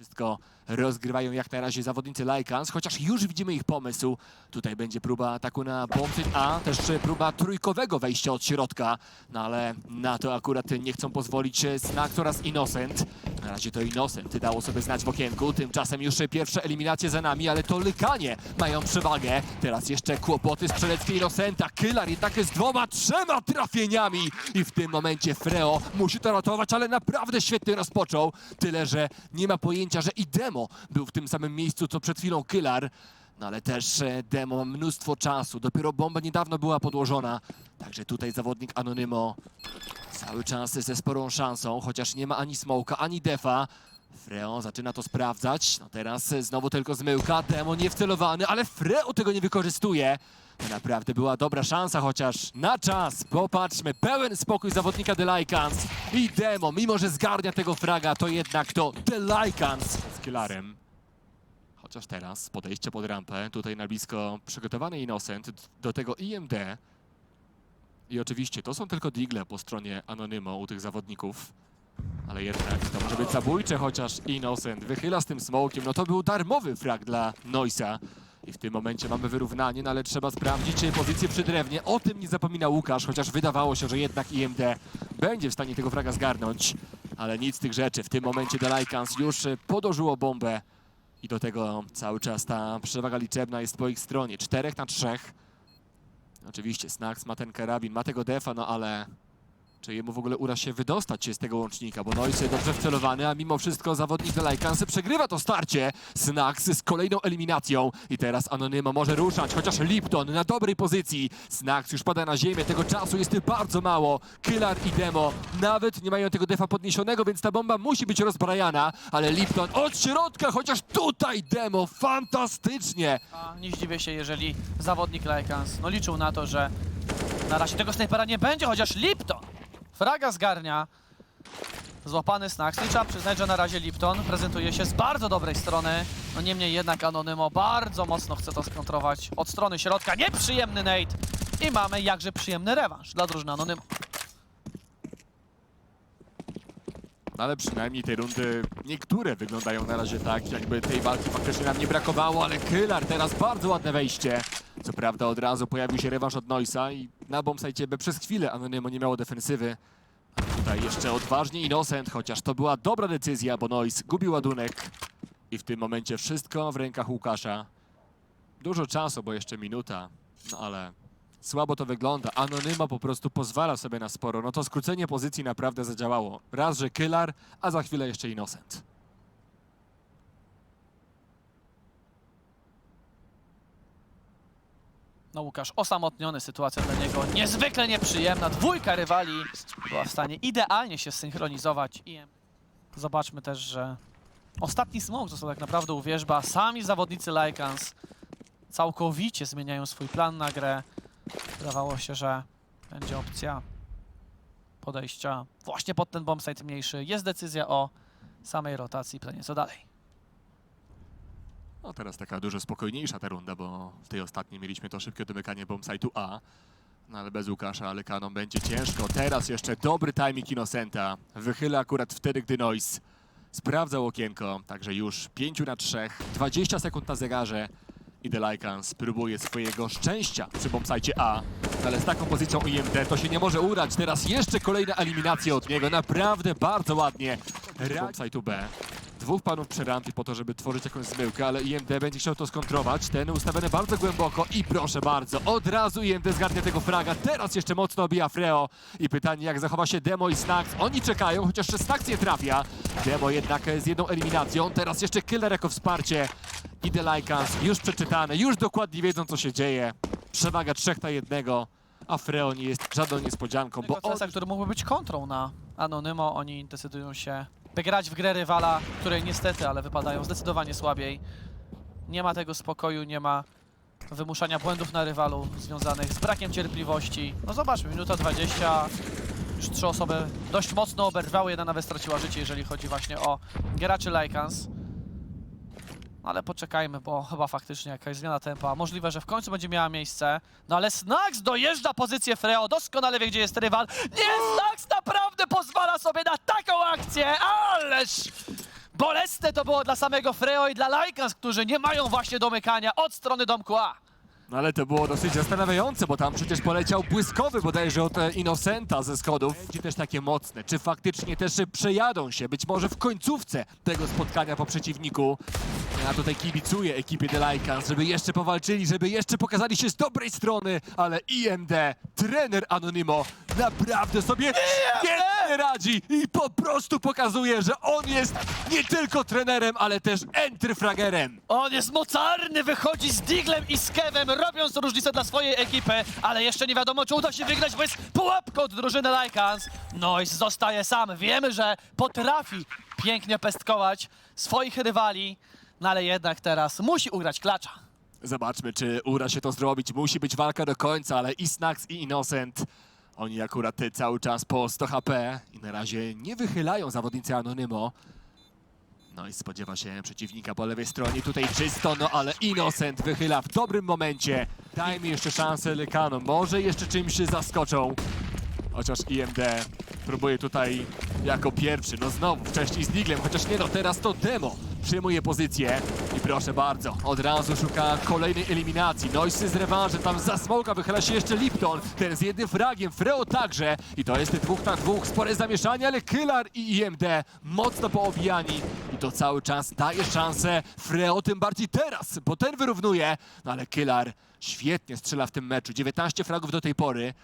Wszystko rozgrywają jak na razie zawodnicy Lycans, chociaż już widzimy ich pomysł. Tutaj będzie próba ataku na bombsite A, też próba trójkowego wejścia od środka. No ale na to akurat nie chcą pozwolić Snack oraz Innocent. Na razie to Innocent dało sobie znać w okienku. Tymczasem już pierwsze eliminacje za nami, ale to Lykanie mają przewagę. Teraz jeszcze kłopoty strzeleckie Innocenta. Kylar jednak z dwoma, trzema trafieniami. I w tym momencie Freo musi to ratować, ale naprawdę świetnie rozpoczął. Tyle, że nie ma pojęcia, że i Demo był w tym samym miejscu, co przed chwilą Kylar. No ale też e, Demo ma mnóstwo czasu. Dopiero bomba niedawno była podłożona. Także tutaj zawodnik Anonymo cały czas ze sporą szansą, chociaż nie ma ani Smoka, ani Defa. Freo zaczyna to sprawdzać. No teraz e, znowu tylko zmyłka. Demo nie wcelowany, ale Freo tego nie wykorzystuje. Naprawdę była dobra szansa, chociaż na czas. Popatrzmy, pełen spokój zawodnika The Lycans. I Demo, mimo że zgarnia tego fraga, to jednak to The Lycans z killarem. Chociaż teraz podejście pod rampę, tutaj na blisko przygotowany Innocent, do tego IMD. I oczywiście to są tylko digle po stronie Anonymo u tych zawodników. Ale jednak to może być zabójcze, chociaż Innocent wychyla z tym smokiem. No to był darmowy frag dla Noisa. I w tym momencie mamy wyrównanie, no ale trzeba sprawdzić pozycję przy drewnie. O tym nie zapomina Łukasz, chociaż wydawało się, że jednak IMD będzie w stanie tego fraga zgarnąć. Ale nic z tych rzeczy. W tym momencie Lycans już podłożyło bombę. I do tego cały czas ta przewaga liczebna jest po ich stronie. Czterech na trzech. Oczywiście Snax ma ten karabin, ma tego defa, no ale czy jemu w ogóle uda się wydostać się z tego łącznika, bo Noise dobrze wcelowany, a mimo wszystko zawodnik The Lycansy przegrywa to starcie. Snax z kolejną eliminacją i teraz Anonymo może ruszać, chociaż Lipton na dobrej pozycji. Snax już pada na ziemię, tego czasu jest bardzo mało. Kylar i Demo nawet nie mają tego defa podniesionego, więc ta bomba musi być rozbrajana, ale Lipton od środka, chociaż tutaj Demo fantastycznie. A nie zdziwię się, jeżeli zawodnik Lycans no, liczył na to, że na razie tego snajpera nie będzie, chociaż Lipton fraga zgarnia. Złapany i trzeba przyznać, że na razie Lipton prezentuje się z bardzo dobrej strony. No niemniej jednak Anonymo bardzo mocno chce to skontrować od strony środka. Nieprzyjemny Nate. I mamy jakże przyjemny rewanż dla drużyny Anonymo. No ale przynajmniej te rundy, niektóre wyglądają na razie tak, jakby tej walki faktycznie nam nie brakowało, ale Kylar teraz bardzo ładne wejście. Co prawda od razu pojawił się rewanż od Noisa i na bombsite by przez chwilę Anonymo nie miało defensywy. A tutaj jeszcze odważnie Innocent, chociaż to była dobra decyzja, bo Nois gubił ładunek. I w tym momencie wszystko w rękach Łukasza. Dużo czasu, bo jeszcze minuta, no ale słabo to wygląda. Anonyma po prostu pozwala sobie na sporo. No to skrócenie pozycji naprawdę zadziałało. Raz, że Kylar, a za chwilę jeszcze Innocent. No Łukasz osamotniony, sytuacja dla niego niezwykle nieprzyjemna. Dwójka rywali była w stanie idealnie się synchronizować. I zobaczmy też, że ostatni smoke został tak naprawdę u wierzba. Sami zawodnicy Lycans całkowicie zmieniają swój plan na grę. Wydawało się, że będzie opcja podejścia właśnie pod ten bombsite mniejszy. Jest decyzja o samej rotacji. Pytanie co dalej. No teraz taka dużo spokojniejsza ta runda, bo w tej ostatniej mieliśmy to szybkie domykanie bombsite'u A. No ale bez Łukasza, ale kanon będzie ciężko. Teraz jeszcze dobry timing Innocenta. Wychyla akurat wtedy, gdy Noise sprawdzał okienko. Także już 5 na 3, 20 sekund na zegarze. I The Lycans próbuje swojego szczęścia przy bombsite A. No Ale z taką pozycją IMD to się nie może udać. Teraz jeszcze kolejna eliminacja od niego. Naprawdę bardzo ładnie. Bombsite'u B. Dwóch panów przy rampie po to, żeby tworzyć jakąś zmyłkę, ale IMD będzie chciał to skontrować. Ten ustawiony bardzo głęboko i proszę bardzo, od razu IMD zgarnia tego fraga. Teraz jeszcze mocno obija Freo. I pytanie, jak zachowa się Demo i Snax. Oni czekają, chociaż Snax nie trafia. Demo jednak z jedną eliminacją. Teraz jeszcze Killer jako wsparcie. I The Lycans już przeczytane, już dokładnie wiedzą, co się dzieje. Przewaga trzech na jednego, a Freo nie jest żadną niespodzianką, bo Bo on... który mógłby być kontrą na Anonymo, oni decydują się by grać w grę rywala, której niestety, ale wypadają zdecydowanie słabiej. Nie ma tego spokoju, nie ma wymuszania błędów na rywalu związanych z brakiem cierpliwości. No zobaczmy, minuta 20, już trzy osoby dość mocno oberwały, jedna nawet straciła życie, jeżeli chodzi właśnie o graczy Lycans. Ale poczekajmy, bo chyba faktycznie jakaś zmiana tempa. Możliwe, że w końcu będzie miała miejsce. No ale Snax dojeżdża pozycję Freo, doskonale wie, gdzie jest rywal. Nie, Snax naprawdę pozwala sobie na taką akcję, ależ Bolesne to było dla samego Freo i dla Lajkans, którzy nie mają właśnie domykania od strony domku A. No ale to było dosyć zastanawiające, bo tam przecież poleciał błyskowy bodajże od e, Innocenta ze schodów. Będzie też takie mocne. Czy faktycznie też przejadą się, być może w końcówce tego spotkania po przeciwniku. Ja tutaj kibicuję ekipie Lycans, żeby jeszcze powalczyli, żeby jeszcze pokazali się z dobrej strony, ale IMD, trener Anonimo, naprawdę sobie świetnie radzi i po prostu pokazuje, że on jest nie tylko trenerem, ale też entryfragerem. On jest mocarny, wychodzi z Diglem i z Kevem, robiąc różnicę dla swojej ekipy, ale jeszcze nie wiadomo, czy uda się wygrać, bo jest pułapką od drużyny Lycans. Noise zostaje sam. Wiemy, że potrafi pięknie pestkować swoich rywali, no ale jednak teraz musi ugrać klacza. Zobaczmy, czy uda się to zrobić. Musi być walka do końca, ale i Snax, i Innocent, oni akurat te cały czas po 100 HP i na razie nie wychylają zawodnicy Anonymo. No i spodziewa się przeciwnika po lewej stronie. Tutaj czysto, no ale Innocent wychyla w dobrym momencie. Daj mi jeszcze szansę Lykanom. Może jeszcze czymś się zaskoczą. Chociaż IMD próbuje tutaj jako pierwszy. No znowu, wcześniej z Diglem, chociaż nie no, teraz to demo. Przyjmuje pozycję i proszę bardzo, od razu szuka kolejnej eliminacji. Noisy z rewanżem, tam za smoka wychyla się jeszcze Lipton. Ten z jednym fragiem, Freo także. I to jest dwóch na dwóch, spore zamieszanie, ale Killar i IMD mocno poobijani. I to cały czas daje szansę Freo, tym bardziej teraz, bo ten wyrównuje. No ale Killar świetnie strzela w tym meczu. 19 fragów do tej pory.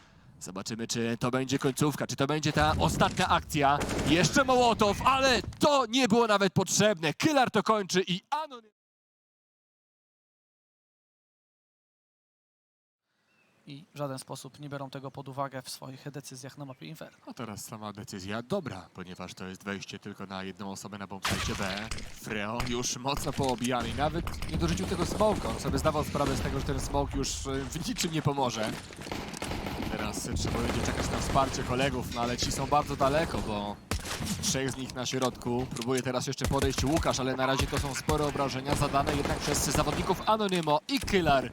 Zobaczymy, czy to będzie końcówka, czy to będzie ta ostatnia akcja. Jeszcze Mołotow, ale to nie było nawet potrzebne. Killar to kończy i Anonym... I w żaden sposób nie biorą tego pod uwagę w swoich decyzjach na mapie Inferno. A teraz sama decyzja dobra, ponieważ to jest wejście tylko na jedną osobę na bombsite B. Freo już mocno poobijany i nawet nie dorzucił tego smoka. On sobie zdawał sprawę z tego, że ten smoke już e, w niczym nie pomoże. Teraz trzeba będzie czekać na wsparcie kolegów, no ale ci są bardzo daleko, bo trzech z nich na środku. Próbuje teraz jeszcze podejść Łukasz, ale na razie to są spore obrażenia zadane jednak przez zawodników Anonymo i Killar.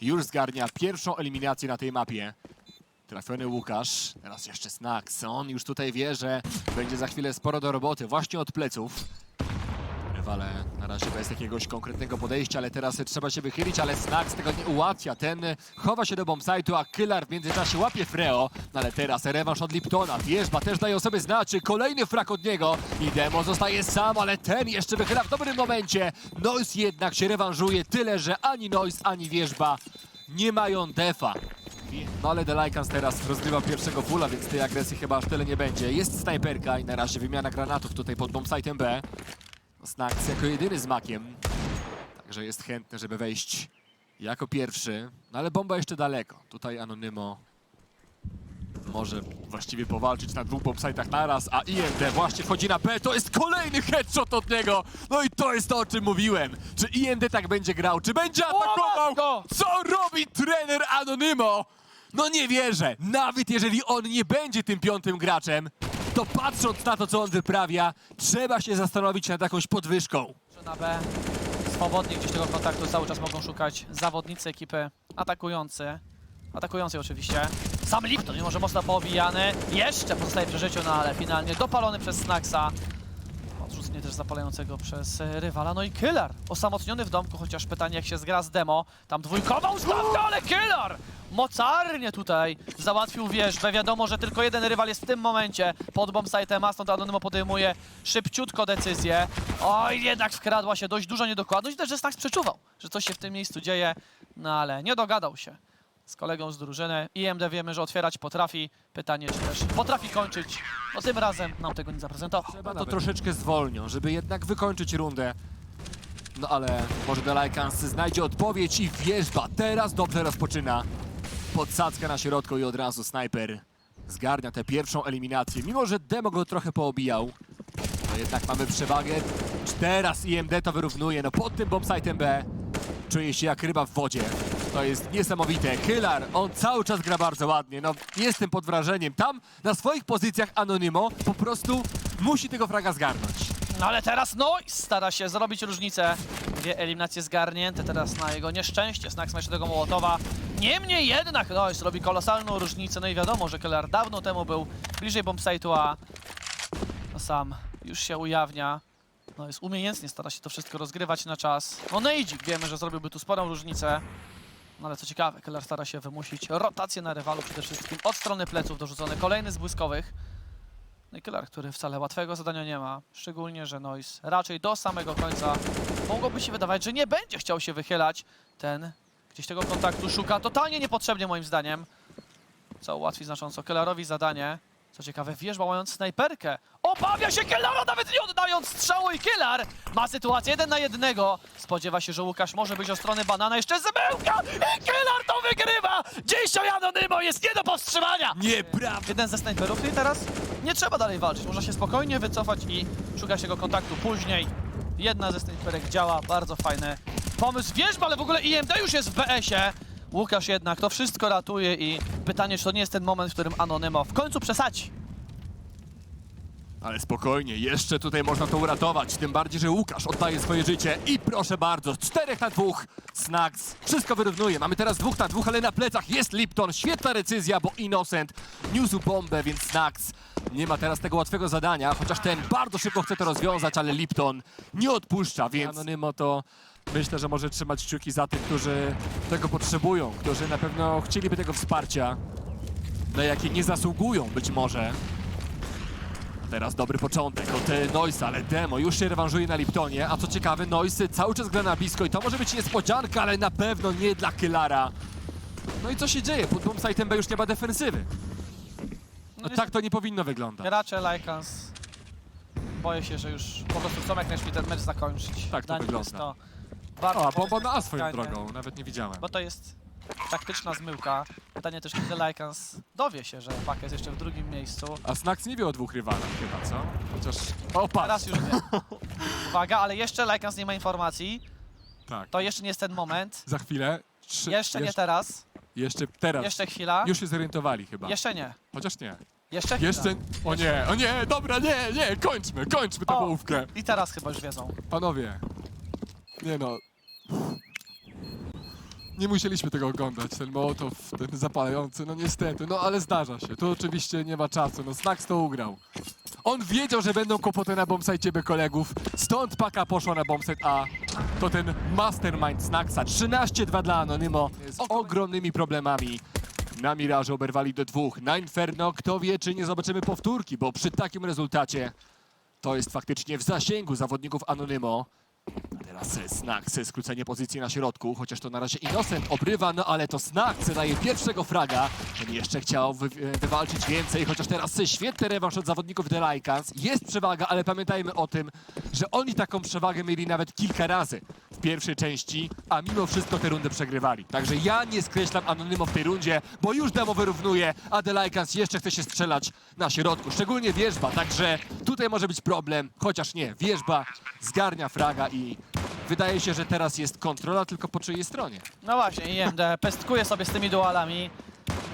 Już zgarnia pierwszą eliminację na tej mapie. Trafiony Łukasz, teraz jeszcze Snax. On już tutaj wie, że będzie za chwilę sporo do roboty, właśnie od pleców. Rywale na razie bez jakiegoś konkretnego podejścia, ale teraz trzeba się wychylić, ale Snax tego nie ułatwia. Ten chowa się do bombsite'u, a Killar w międzyczasie łapie Freo. No ale teraz rewanż od Liptona. Wierzba też daje sobie znać. Kolejny frak od niego i Demo zostaje sam, ale ten jeszcze wychyla w dobrym momencie. Noise jednak się rewanżuje, tyle że ani Noise, ani Wierzba nie mają defa. No ale Lycans teraz rozgrywa pierwszego fulla, więc tej agresji chyba aż tyle nie będzie. Jest snajperka i na razie wymiana granatów tutaj pod bombsite'em B. Snax jako jedyny z makiem. Także jest chętny, żeby wejść jako pierwszy. No ale bomba jeszcze daleko. Tutaj Anonymo może właściwie powalczyć na dwóch bombsite'ach naraz, a IMD właśnie wchodzi na B. To jest kolejny headshot od niego. No i to jest to, o czym mówiłem. Czy IMD tak będzie grał? Czy będzie atakował? Co robi trener Anonymo? No nie wierzę. Nawet jeżeli on nie będzie tym piątym graczem, to patrząc na to, co on wyprawia, trzeba się zastanowić nad jakąś podwyżką. Na B swobodnie gdzieś tego kontaktu cały czas mogą szukać zawodnicy ekipy atakujący. Atakujący oczywiście. Sam Lipton, mimo że mocno poobijany, jeszcze pozostaje przy życiu, no ale finalnie dopalony przez Snaxa. Odrzucenie też zapalającego przez e, rywala. No i Killer, osamotniony w domku, chociaż pytanie jak się zgra z demo. Tam dwójkowa ustawka, ale Killer! Mocarnie tutaj załatwił wieżbę. Wiadomo, że tylko jeden rywal jest w tym momencie pod bombsite'em, a stąd Anonymo podejmuje szybciutko decyzję. Oj, jednak wkradła się dość duża niedokładność. Też, że Snax przeczuwał, że coś się w tym miejscu dzieje, no ale nie dogadał się z kolegą z drużyny. IMD wiemy, że otwierać potrafi. Pytanie, czy też potrafi kończyć. No tym razem nam tego nie zaprezentował. Trzeba to troszeczkę zwolnią, żeby jednak wykończyć rundę. No ale może Lycans znajdzie odpowiedź i wierzba teraz dobrze rozpoczyna. Podsadzka na środku i od razu snajper zgarnia tę pierwszą eliminację. Mimo, że Demo go trochę poobijał, to jednak mamy przewagę. Teraz IMD to wyrównuje. No pod tym bombsite'em B czuje się jak ryba w wodzie. To jest niesamowite. Killar, on cały czas gra bardzo ładnie. No, jestem pod wrażeniem. Tam na swoich pozycjach Anonimo po prostu musi tego fraga zgarnąć. No ale teraz Noise stara się zrobić różnicę. Dwie eliminacje zgarnięte teraz na jego nieszczęście. Ma jeszcze tego Mołotowa. Niemniej jednak Noise robi kolosalną różnicę. No i wiadomo, że Keller dawno temu był bliżej bombsite'u, a no sam już się ujawnia. No jest umiejętnie, stara się to wszystko rozgrywać na czas. No Nejdzik wiemy, że zrobiłby tu sporą różnicę. No ale co ciekawe, Keller stara się wymusić rotację na rywalu przede wszystkim. Od strony pleców dorzucony kolejny z błyskowych. No i Keller, który wcale łatwego zadania nie ma. Szczególnie, że Noise raczej do samego końca mogłoby się wydawać, że nie będzie chciał się wychylać. Ten gdzieś tego kontaktu szuka totalnie niepotrzebnie moim zdaniem. Co ułatwi znacząco Kellerowi zadanie. Co ciekawe, wierzba mając snajperkę. Obawia się Kellara, nawet nie oddając strzału i Kellar ma sytuację jeden na jednego. Spodziewa się, że Łukasz może być o stronę banana. Jeszcze Zebełka i Kellar to wygrywa! Dzisiaj Anonymo jest nie do powstrzymania! Nieprawda! Jeden ze snajperów i teraz nie trzeba dalej walczyć. Można się spokojnie wycofać i szukać jego kontaktu później. Jedna ze snajperek działa, bardzo fajny pomysł. Wierzba, ale w ogóle IMD już jest w BS-ie. Łukasz jednak to wszystko ratuje i pytanie, czy to nie jest ten moment, w którym Anonymo w końcu przesadzi. Ale spokojnie, jeszcze tutaj można to uratować. Tym bardziej, że Łukasz oddaje swoje życie. I proszę bardzo, z czterech na dwóch. Snacks wszystko wyrównuje. Mamy teraz dwóch na dwóch, ale na plecach jest Lipton. Świetna decyzja, bo Innocent niósł bombę, więc Snacks nie ma teraz tego łatwego zadania. Chociaż ten bardzo szybko chce to rozwiązać, ale Lipton nie odpuszcza, więc Anonymo to myślę, że może trzymać kciuki za tych, którzy tego potrzebują, którzy na pewno chcieliby tego wsparcia, na jakie nie zasługują być może. Teraz dobry początek od e, Noisa, ale Demo już się rewanżuje na Liptonie, a co ciekawe, Noise cały czas gra na blisko i to może być niespodzianka, ale na pewno nie dla Kylara. No i co się dzieje? Pod bombsite'em B już nie ma defensywy. No tak to nie powinno wyglądać. Gracze Lycans boję się, że już po prostu chcą jak najszybciej ten mecz zakończyć. Tak to Dla nich wygląda. Jest to bardzo O, a bomba na A swoją spotkanie. drogą, nawet nie widziałem. Bo to jest taktyczna zmyłka. Pytanie też, kiedy Lycans dowie się, że Paka jest jeszcze w drugim miejscu. A Snax nie wie o dwóch rywalach chyba, co? Chociaż... O, patrz! Teraz już nie. Uwaga, ale jeszcze Lycans nie ma informacji. Tak, To jeszcze nie jest ten moment. za chwilę. Trzy, Jeszcze nie teraz. jeszcze teraz. Jeszcze chwila. Już się zorientowali chyba. Jeszcze nie. Chociaż nie. Jeszcze chwila. Jeszcze... O nie, o nie, dobra, nie, nie, kończmy, kończmy tę O. połówkę. I teraz chyba już wiedzą. Panowie, nie no. Nie musieliśmy tego oglądać, ten Mołotow, ten zapalający, no niestety, no ale zdarza się. Tu oczywiście nie ma czasu, no Snax to ugrał. On wiedział, że będą kłopoty na bombsite B kolegów, stąd paka poszła na bombsite A. To ten mastermind Snaxa, 13-2 dla Anonymo, z ogromnymi problemami. Na Mirażu oberwali do dwóch. Na Inferno, kto wie, czy nie zobaczymy powtórki, bo przy takim rezultacie to jest faktycznie w zasięgu zawodników Anonymo. Teraz Snax, skrócenie pozycji na środku, chociaż to na razie Innocent obrywa, no ale to Snax daje pierwszego fraga. Ten jeszcze chciał wy, e, wywalczyć więcej, chociaż teraz świetny rewanż od zawodników The Lycans. Jest przewaga, ale pamiętajmy o tym, że oni taką przewagę mieli nawet kilka razy w pierwszej części, a mimo wszystko tę rundę przegrywali. Także ja nie skreślam Anonymo w tej rundzie, bo już demo wyrównuje, a The Lycans jeszcze chce się strzelać na środku, szczególnie Wierzba, także tutaj może być problem, chociaż nie, Wierzba zgarnia fraga i wydaje się, że teraz jest kontrola tylko po czyjej stronie. No właśnie, IMD pestkuje sobie z tymi dualami.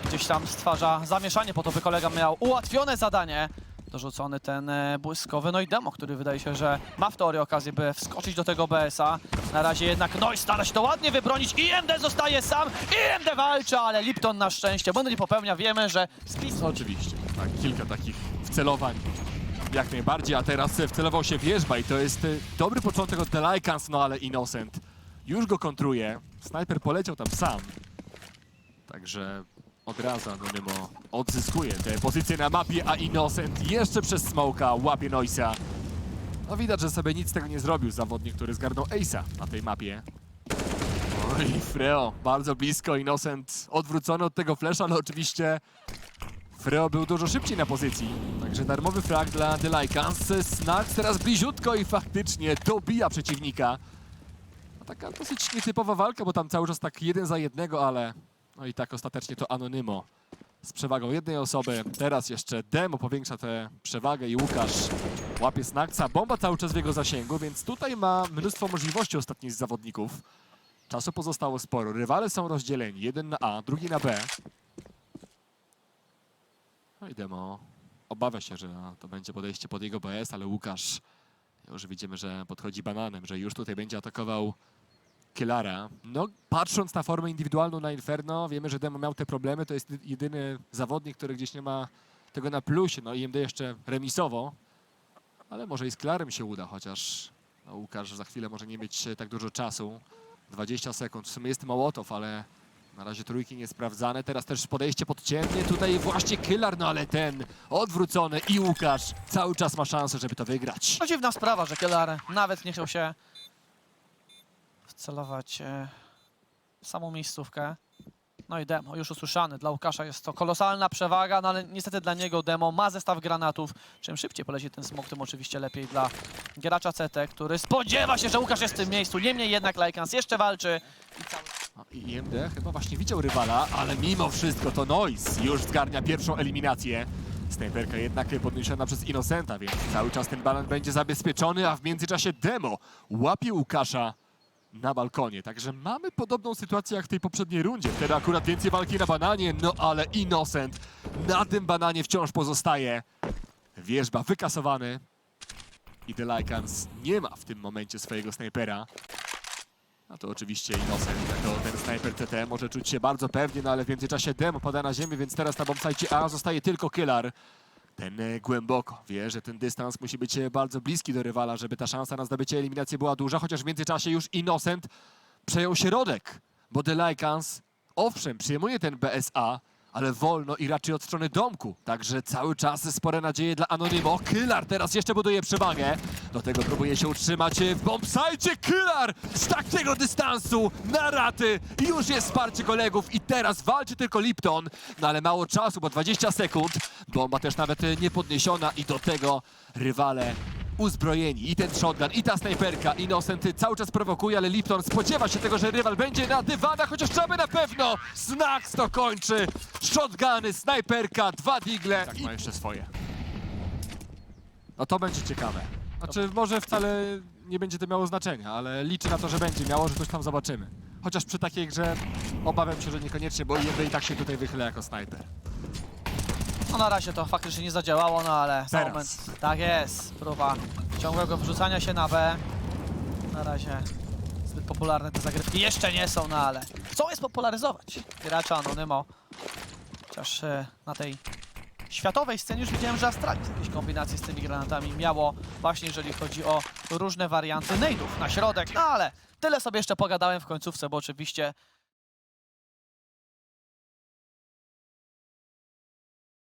Gdzieś tam stwarza zamieszanie po to, by kolega miał ułatwione zadanie. Dorzucony ten e, błyskowy, no i demo, który wydaje się, że ma w teorii okazję, by wskoczyć do tego BS-a. Na razie jednak Noise stara się to ładnie wybronić. IMD zostaje sam, IMD walczy, ale Lipton na szczęście błędu nie popełnia. Wiemy, że spis oczywiście, tak, kilka takich wcelowań jak najbardziej, a teraz e, wcelował się Wierzba i to jest e, dobry początek od Lycans, no ale Innocent już go kontruje. Snajper poleciał tam sam, także od razu Anonymo odzyskuje tę pozycję na mapie, a Innocent jeszcze przez smoka łapie Noisa. No widać, że sobie nic z tego nie zrobił zawodnik, który zgarnął Ace'a na tej mapie. Oj, Freo, bardzo blisko, Innocent odwrócony od tego flesza, ale oczywiście Freo był dużo szybciej na pozycji, także darmowy frag dla Lycans. Snax teraz bliziutko i faktycznie dobija przeciwnika. No, taka dosyć nietypowa walka, bo tam cały czas tak jeden za jednego, ale no i tak ostatecznie to Anonymo z przewagą jednej osoby. Teraz jeszcze Demo powiększa tę przewagę i Łukasz łapie Snaxa. Bomba cały czas w jego zasięgu, więc tutaj ma mnóstwo możliwości ostatni z zawodników. Czasu pozostało sporo. Rywale są rozdzieleni. Jeden na A, drugi na B. No i Demo obawia się, że to będzie podejście pod jego BS, ale Łukasz już widzimy, że podchodzi bananem, że już tutaj będzie atakował Kielara. No, patrząc na formę indywidualną na Inferno, wiemy, że Demo miał te problemy. To jest jedyny zawodnik, który gdzieś nie ma tego na plusie. No IMD jeszcze remisowo. Ale może i z Klarem się uda, chociaż no, Łukasz za chwilę może nie mieć e, tak dużo czasu. 20 sekund. W sumie jest Mołotow, ale na razie trójki niesprawdzane. Teraz też podejście podciętnie. Tutaj właśnie Kylar, no ale ten odwrócony i Łukasz cały czas ma szansę, żeby to wygrać. No dziwna sprawa, że Kelar nawet nie chciał się wcelować e, w samą miejscówkę. No i demo, już usłyszany. Dla Łukasza jest to kolosalna przewaga, no ale niestety dla niego demo ma zestaw granatów. Czym szybciej poleci ten smok, tym oczywiście lepiej dla gracza CT, który spodziewa się, że Łukasz jest w tym miejscu. Niemniej jednak Lajkans jeszcze walczy. I cały... I IMD chyba właśnie widział rywala, ale mimo wszystko to Noise już zgarnia pierwszą eliminację. Snajperka jednak podniesiona przez Innocenta, więc cały czas ten balon będzie zabezpieczony, a w międzyczasie Demo łapie Łukasza na balkonie. Także mamy podobną sytuację jak w tej poprzedniej rundzie. Wtedy akurat więcej walki na bananie, no ale Innocent na tym bananie wciąż pozostaje. Wierzba wykasowany. I The Lycans nie ma w tym momencie swojego snajpera. A to oczywiście Innocent, jako ten snajper CT może czuć się bardzo pewnie, no ale w międzyczasie Demo pada na ziemię, więc teraz na bombsite A zostaje tylko Killar. Ten e, głęboko wie, że ten dystans musi być e, bardzo bliski do rywala, żeby ta szansa na zdobycie eliminacji była duża, chociaż w międzyczasie już Innocent przejął środek, bo The Lycans, owszem, przyjmuje ten BSA, ale wolno i raczej od strony domku. Także cały czas spore nadzieje dla Anonimo. Killar teraz jeszcze buduje przewagę. Do tego próbuje się utrzymać w bombsite. Killar z takiego dystansu na raty. Już jest wsparcie kolegów i teraz walczy tylko Lipton. No ale mało czasu, bo 20 sekund. Bomba też nawet nie podniesiona i do tego rywale uzbrojeni. I ten shotgun, i ta snajperka. Innocent cały czas prowokuje, ale Lipton spodziewa się tego, że rywal będzie na dywanach, chociaż trzeba na pewno. Snax to kończy. Shotguny, snajperka, dwa digle. Tak ma jeszcze swoje. No to będzie ciekawe. Znaczy, może wcale nie będzie to miało znaczenia, ale liczę na to, że będzie miało, że coś tam zobaczymy. Chociaż przy takiej grze obawiam się, że niekoniecznie, bo IMD i tak się tutaj wychyla jako snajper. No na razie to faktycznie nie zadziałało, no ale Teraz. moment. Tak jest. Próba ciągłego wrzucania się na B. Na razie zbyt popularne te zagrywki jeszcze nie są, no ale chcą je spopularyzować. Gracza Anonymo. Chociaż e, na tej światowej scenie już widziałem, że Astralis jakieś kombinacje z tymi granatami miało właśnie jeżeli chodzi o różne warianty nade'ów na środek, no ale tyle sobie jeszcze pogadałem w końcówce, bo oczywiście